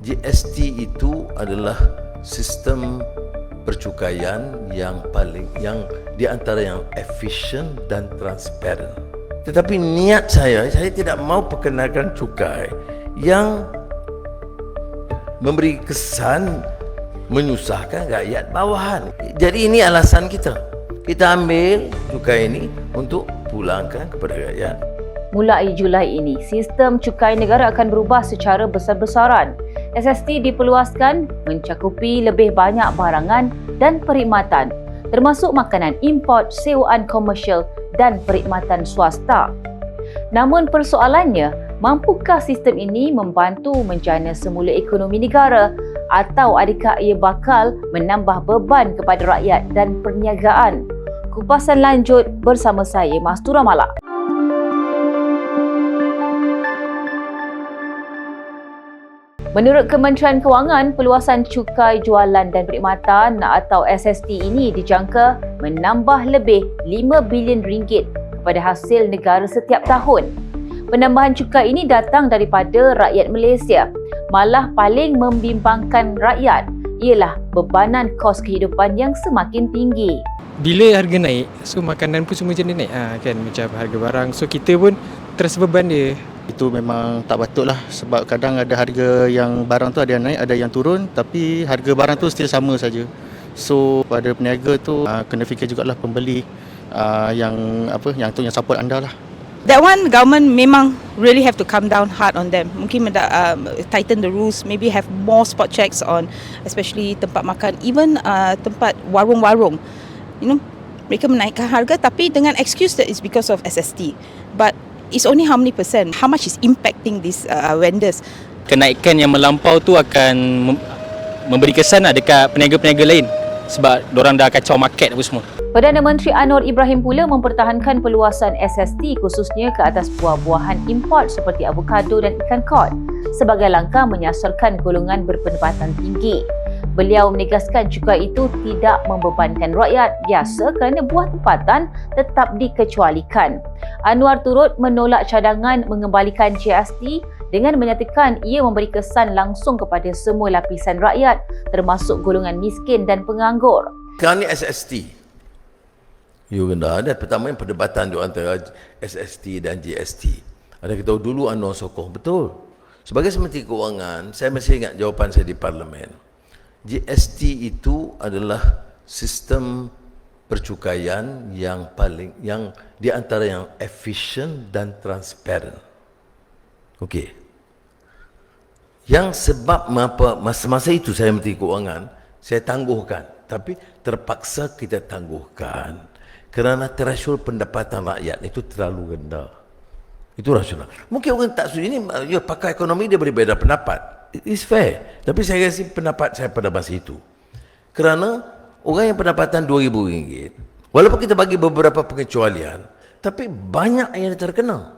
GST itu adalah sistem percukaian yang paling yang di antara yang efisien dan transparan. Tetapi niat saya, saya tidak mau perkenalkan cukai yang memberi kesan menyusahkan rakyat bawahan. Jadi ini alasan kita. Kita ambil cukai ini untuk pulangkan kepada rakyat. Mulai Julai ini, sistem cukai negara akan berubah secara besar-besaran. SST diperluaskan mencakupi lebih banyak barangan dan perkhidmatan termasuk makanan import, sewaan komersial dan perkhidmatan swasta. Namun persoalannya, mampukah sistem ini membantu menjana semula ekonomi negara atau adakah ia bakal menambah beban kepada rakyat dan perniagaan? Kupasan lanjut bersama saya Mastura Malak. Menurut Kementerian Kewangan, peluasan cukai jualan dan perkhidmatan atau SST ini dijangka menambah lebih 5 bilion ringgit kepada hasil negara setiap tahun. Penambahan cukai ini datang daripada rakyat Malaysia. Malah paling membimbangkan rakyat ialah bebanan kos kehidupan yang semakin tinggi. Bila harga naik, so makanan pun semua jenis naik ha, kan macam harga barang. So kita pun terasa beban dia. Itu memang tak patut lah sebab kadang ada harga yang barang tu ada yang naik, ada yang turun tapi harga barang tu still sama saja. So pada peniaga tu uh, kena fikir jugalah pembeli uh, yang apa yang tu yang support anda lah. That one government memang really have to come down hard on them. Mungkin uh, tighten the rules, maybe have more spot checks on especially tempat makan, even uh, tempat warung-warung. You know, mereka menaikkan harga tapi dengan excuse that is because of SST. But it's only how many percent? How much is impacting these uh, vendors? kenaikan yang melampau tu akan mem- memberi kesan lah dekat peniaga-peniaga lain sebab orang dah kacau market apa semua. Perdana Menteri Anwar Ibrahim pula mempertahankan peluasan SST khususnya ke atas buah-buahan import seperti avokado dan ikan kod sebagai langkah menyasarkan golongan berpendapatan tinggi. Beliau menegaskan cukai itu tidak membebankan rakyat biasa kerana buah tempatan tetap dikecualikan. Anwar turut menolak cadangan mengembalikan GST dengan menyatakan ia memberi kesan langsung kepada semua lapisan rakyat termasuk golongan miskin dan penganggur. Sekarang ni SST. You kena ada pertama yang perdebatan di antara SST dan GST. Ada kita dulu Anwar Sokoh betul. Sebagai Menteri Keuangan, saya masih ingat jawapan saya di parlimen. GST itu adalah sistem percukaian yang paling yang di antara yang efisien dan transparan. Okey. Yang sebab apa masa-masa itu saya Menteri Keuangan, saya tangguhkan. Tapi terpaksa kita tangguhkan kerana threshold pendapatan rakyat itu terlalu rendah. Itu rasional. Mungkin orang tak setuju ini ya, pakar ekonomi dia berbeza pendapat. It's fair. Tapi saya rasa pendapat saya pada masa itu. Kerana orang yang pendapatan RM2,000, walaupun kita bagi beberapa pengecualian, tapi banyak yang terkena.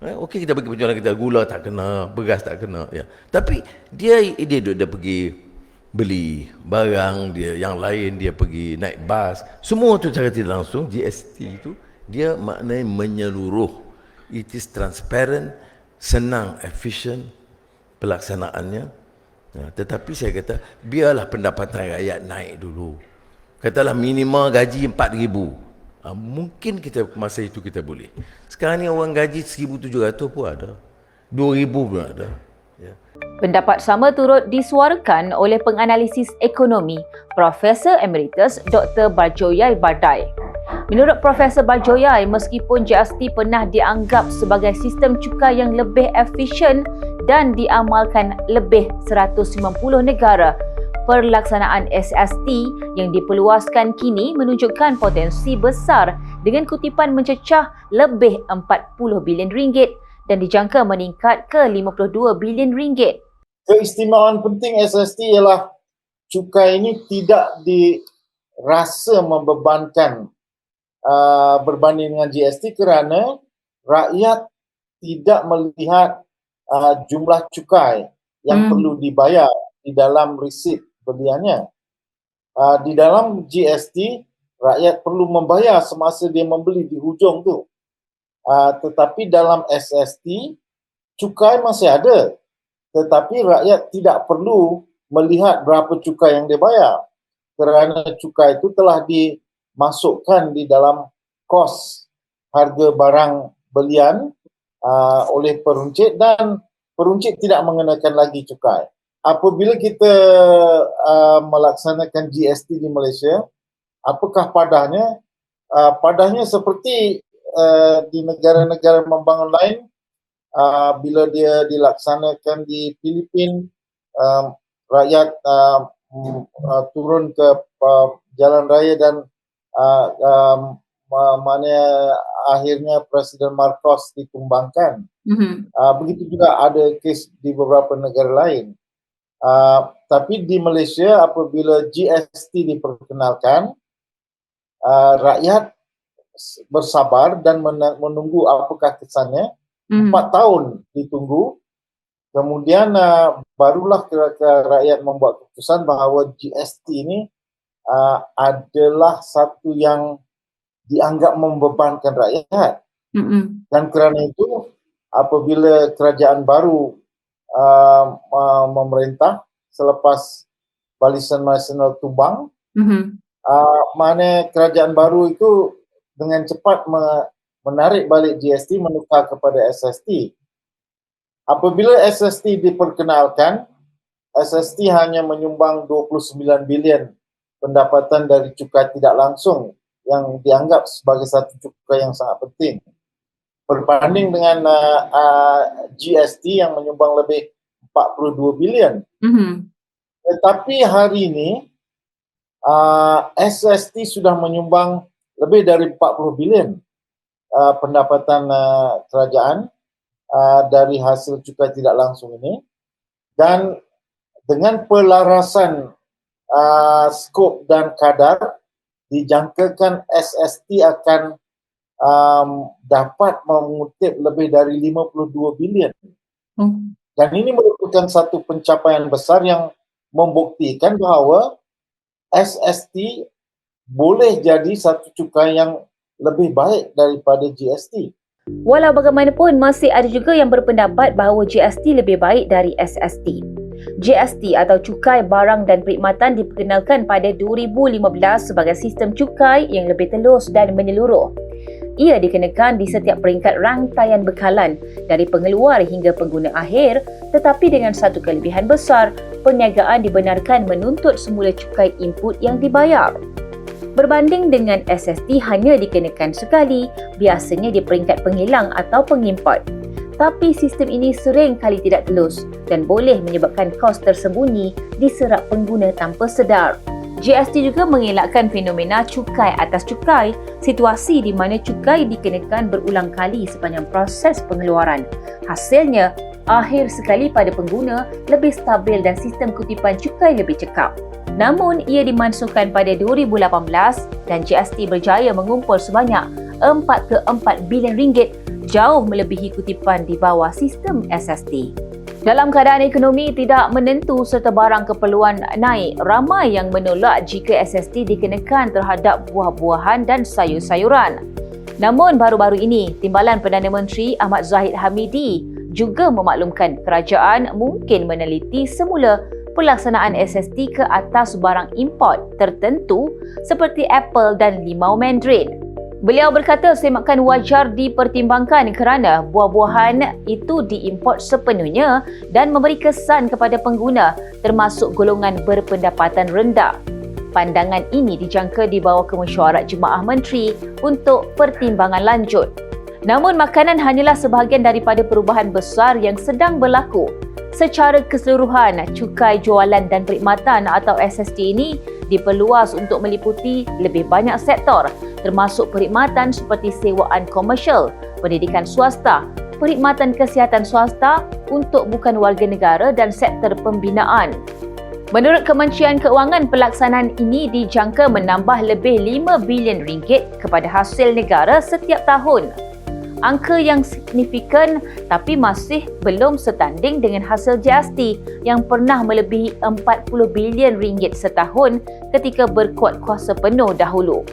Eh, Okey kita bagi pengecualian kita gula tak kena, beras tak kena. Ya. Tapi dia dia, dia, dia pergi beli barang dia yang lain dia pergi naik bas semua tu secara tidak langsung GST itu dia maknanya menyeluruh it is transparent senang efisien pelaksanaannya. Ya, tetapi saya kata biarlah pendapatan rakyat naik dulu. Katalah minimal gaji 4000 ha, mungkin kita masa itu kita boleh. Sekarang ni orang gaji 1700 pun ada. 2000 pun ada. Ya. Pendapat sama turut disuarakan oleh penganalisis ekonomi Profesor Emeritus Dr. Barjoyai Bardai. Menurut Profesor Barjoyai, meskipun GST pernah dianggap sebagai sistem cukai yang lebih efisien dan diamalkan lebih 190 negara, pelaksanaan SST yang diperluaskan kini menunjukkan potensi besar dengan kutipan mencecah lebih 40 bilion ringgit dan dijangka meningkat ke 52 bilion ringgit. keistimewaan penting SST ialah cukai ini tidak dirasa membebankan uh, berbanding dengan GST kerana rakyat tidak melihat uh, jumlah cukai yang Hmm. perlu dibayar di dalam resit beliannya. Uh, di dalam GST rakyat perlu membayar semasa dia membeli di hujung tu. Uh, tetapi dalam SST cukai masih ada tetapi rakyat tidak perlu melihat berapa cukai yang dia bayar kerana cukai itu telah dimasukkan di dalam kos harga barang belian uh, oleh peruncit dan peruncit tidak mengenakan lagi cukai. Apabila kita uh, melaksanakan GST di Malaysia, apakah padahnya? Uh, padahnya seperti uh, di negara-negara membangun lain, uh, bila dia dilaksanakan di Filipina, um, rakyat uh, uh, turun ke uh, jalan raya dan uh, um, mana akhirnya Presiden Marcos ditumbangkan. Mhm. Uh, begitu juga ada kes di beberapa negara lain. Uh, tapi di Malaysia apabila GST diperkenalkan, uh, rakyat bersabar dan men- menunggu apakah kesannya. Mhm. Empat tahun ditunggu. Kemudian uh, barulah kira-kira rakyat membuat keputusan bahawa GST ini uh, adalah satu yang dianggap membebankan rakyat. Mhm. Dan kerana itu apabila kerajaan baru uh, uh, memerintah selepas Barisan Nasional tumbang, Mhm. uh, mana kerajaan baru itu dengan cepat me- menarik balik GST menukar kepada SST. Apabila SST diperkenalkan, SST hanya menyumbang 29 bilion pendapatan dari cukai tidak langsung yang dianggap sebagai satu cukai yang sangat penting. Berbanding dengan uh, uh, GST yang menyumbang lebih 42 bilion. Mhm. Tetapi hari ini uh, SST sudah menyumbang lebih dari 40 bilion uh, pendapatan uh, kerajaan uh, dari hasil cukai tidak langsung ini dan dengan pelarasan uh, skop dan kadar dijangkakan SST akan um, dapat mengutip lebih dari 52 bilion Oh. dan ini merupakan satu pencapaian besar yang membuktikan bahawa SST boleh jadi satu cukai yang lebih baik daripada GST. Walau bagaimanapun, masih ada juga yang berpendapat bahawa GST lebih baik dari SST. GST atau Cukai Barang dan Perkhidmatan diperkenalkan pada 2015 sebagai sistem cukai yang lebih telus dan menyeluruh. Ia dikenakan di setiap peringkat rantaian bekalan dari pengeluar hingga pengguna akhir tetapi dengan satu kelebihan besar, perniagaan dibenarkan menuntut semula cukai input yang dibayar. Berbanding dengan SST hanya dikenakan sekali, biasanya di peringkat penghilang atau pengimport. Tapi sistem ini sering kali tidak telus dan boleh menyebabkan kos tersembunyi diserap pengguna tanpa sedar. GST juga mengelakkan fenomena cukai atas cukai, situasi di mana cukai dikenakan berulang kali sepanjang proses pengeluaran. Hasilnya, akhir sekali pada pengguna lebih stabil dan sistem kutipan cukai lebih cekap. Namun, ia dimansuhkan pada 2018 dan GST berjaya mengumpul sebanyak 4 ke 4 bilion ringgit jauh melebihi kutipan di bawah sistem SST. Dalam keadaan ekonomi tidak menentu serta barang keperluan naik, ramai yang menolak jika SST dikenakan terhadap buah-buahan dan sayur-sayuran. Namun baru-baru ini, Timbalan Perdana Menteri Ahmad Zahid Hamidi juga memaklumkan kerajaan mungkin meneliti semula pelaksanaan SST ke atas barang import tertentu seperti apple dan limau mandarin. Beliau berkata semakan wajar dipertimbangkan kerana buah-buahan itu diimport sepenuhnya dan memberi kesan kepada pengguna termasuk golongan berpendapatan rendah. Pandangan ini dijangka di bawah kemesyuarat Jemaah Menteri untuk pertimbangan lanjut. Namun makanan hanyalah sebahagian daripada perubahan besar yang sedang berlaku. Secara keseluruhan, cukai jualan dan perkhidmatan atau SST ini diperluas untuk meliputi lebih banyak sektor termasuk perkhidmatan seperti sewaan komersial, pendidikan swasta, perkhidmatan kesihatan swasta untuk bukan warga negara dan sektor pembinaan. Menurut Kementerian Keuangan, pelaksanaan ini dijangka menambah lebih 5 bilion ringgit kepada hasil negara setiap tahun. Angka yang signifikan tapi masih belum setanding dengan hasil GST yang pernah melebihi 40 bilion ringgit setahun ketika berkuat kuasa penuh dahulu.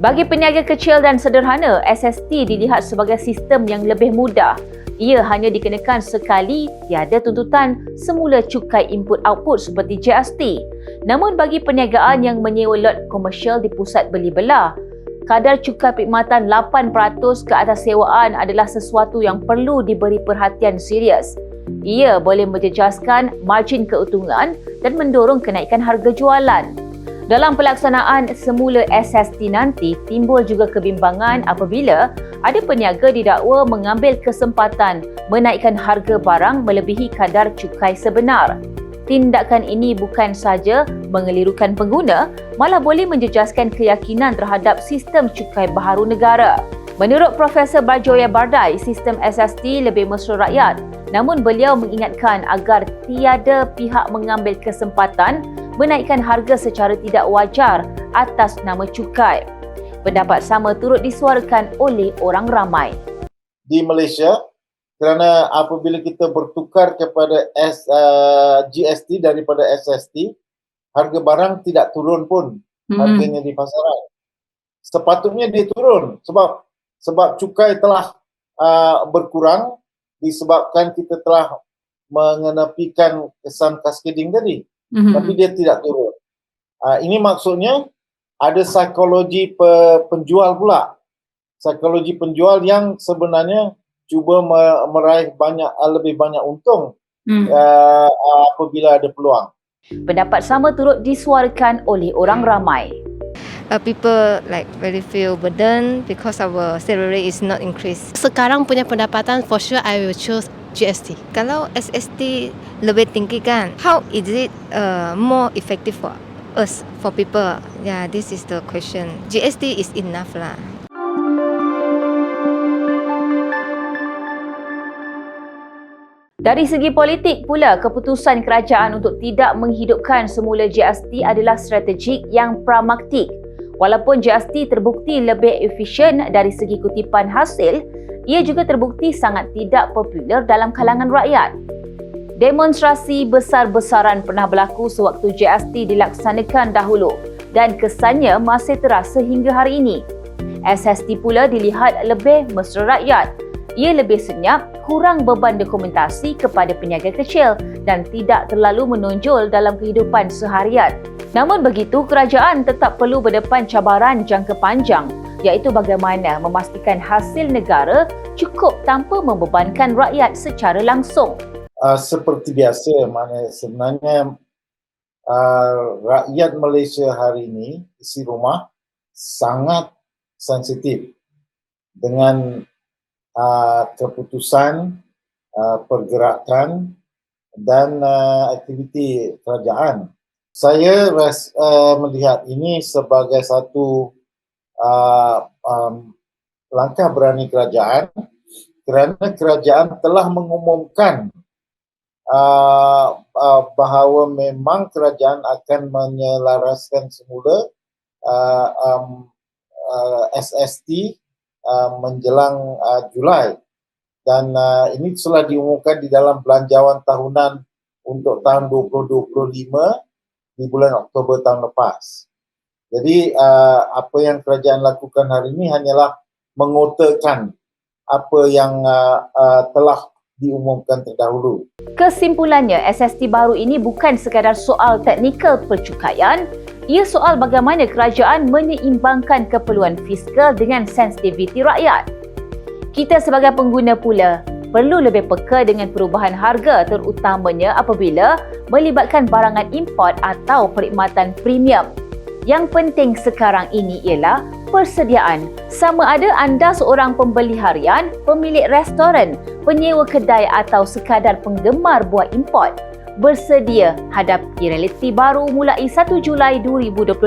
Bagi peniaga kecil dan sederhana, SST dilihat sebagai sistem yang lebih mudah Ia hanya dikenakan sekali tiada tuntutan semula cukai input-output seperti GST. Namun bagi perniagaan yang menyewa lot komersial di pusat beli belah, kadar cukai perkhidmatan 8% ke atas sewaan adalah sesuatu yang perlu diberi perhatian serius. Ia boleh menjejaskan margin keuntungan dan mendorong kenaikan harga jualan. Dalam pelaksanaan semula SST nanti, timbul juga kebimbangan apabila ada peniaga didakwa mengambil kesempatan menaikkan harga barang melebihi kadar cukai sebenar. Tindakan ini bukan saja mengelirukan pengguna, malah boleh menjejaskan keyakinan terhadap sistem cukai baharu negara. Menurut Profesor Barjoya Bardai, sistem SST lebih mesra rakyat namun beliau mengingatkan agar tiada pihak mengambil kesempatan menaikkan harga secara tidak wajar atas nama cukai. Pendapat sama turut disuarakan oleh orang ramai. Di Malaysia, kerana apabila kita bertukar kepada S, uh, GST daripada SST, harga barang tidak turun pun harganya di pasaran. Sepatutnya dia turun sebab sebab cukai telah uh, berkurang disebabkan kita telah mengenapikan kesan cascading tadi mm-hmm. tapi dia tidak turun. Uh, ini maksudnya ada psikologi pe- penjual pula. Psikologi penjual yang sebenarnya cuba meraih banyak lebih banyak untung mm. uh, apabila ada peluang. Pendapat sama turut disuarakan oleh orang ramai. Uh, people like very feel burden because our salary is not increased. Sekarang punya pendapatan for sure I will choose GST. Kalau SST lebih tinggi kan, how is it uh, more effective for us, for people? Yeah, this is the question. GST is enough lah. Dari segi politik pula, keputusan kerajaan untuk tidak menghidupkan semula GST adalah strategik yang pragmatik. Walaupun GST terbukti lebih efisien dari segi kutipan hasil, ia juga terbukti sangat tidak popular dalam kalangan rakyat. Demonstrasi besar-besaran pernah berlaku sewaktu JST dilaksanakan dahulu dan kesannya masih terasa hingga hari ini. SST pula dilihat lebih mesra rakyat. Ia lebih senyap, kurang beban dokumentasi kepada peniaga kecil dan tidak terlalu menonjol dalam kehidupan seharian. Namun begitu, kerajaan tetap perlu berdepan cabaran jangka panjang iaitu bagaimana memastikan hasil negara cukup tanpa membebankan rakyat secara langsung. Uh, seperti biasa, mana sebenarnya uh, rakyat Malaysia hari ini, isi rumah, sangat sensitif dengan uh, keputusan, uh, pergerakan dan uh, aktiviti kerajaan. Saya res, uh, melihat ini sebagai satu uh, um, langkah berani kerajaan kerana kerajaan telah mengumumkan uh, uh, bahawa memang kerajaan akan menyelaraskan semula uh, um, uh, SST uh, menjelang uh, Julai dan uh, ini telah diumumkan di dalam belanjawan tahunan untuk tahun 2025 di bulan Oktober tahun lepas. Jadi uh, apa yang kerajaan lakukan hari ini hanyalah mengotakan apa yang uh, uh, telah diumumkan terdahulu. Kesimpulannya, SST baru ini bukan sekadar soal teknikal percukaian, ia soal bagaimana kerajaan menyeimbangkan keperluan fiskal dengan sensitiviti rakyat. Kita sebagai pengguna pula perlu lebih peka dengan perubahan harga terutamanya apabila melibatkan barangan import atau perkhidmatan premium. Yang penting sekarang ini ialah persediaan. Sama ada anda seorang pembeli harian, pemilik restoran, penyewa kedai atau sekadar penggemar buah import, bersedia hadapi realiti baru mulai 1 Julai 2025.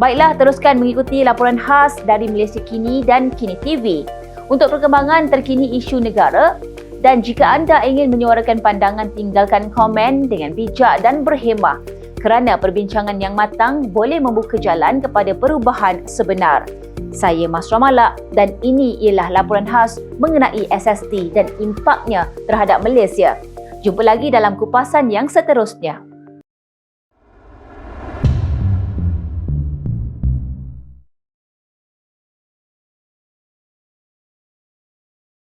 Baiklah, teruskan mengikuti laporan khas dari Malaysia Kini dan Kini TV untuk perkembangan terkini isu negara dan jika anda ingin menyuarakan pandangan tinggalkan komen dengan bijak dan berhemah kerana perbincangan yang matang boleh membuka jalan kepada perubahan sebenar. Saya Mas Ramalak dan ini ialah laporan khas mengenai SST dan impaknya terhadap Malaysia. Jumpa lagi dalam kupasan yang seterusnya.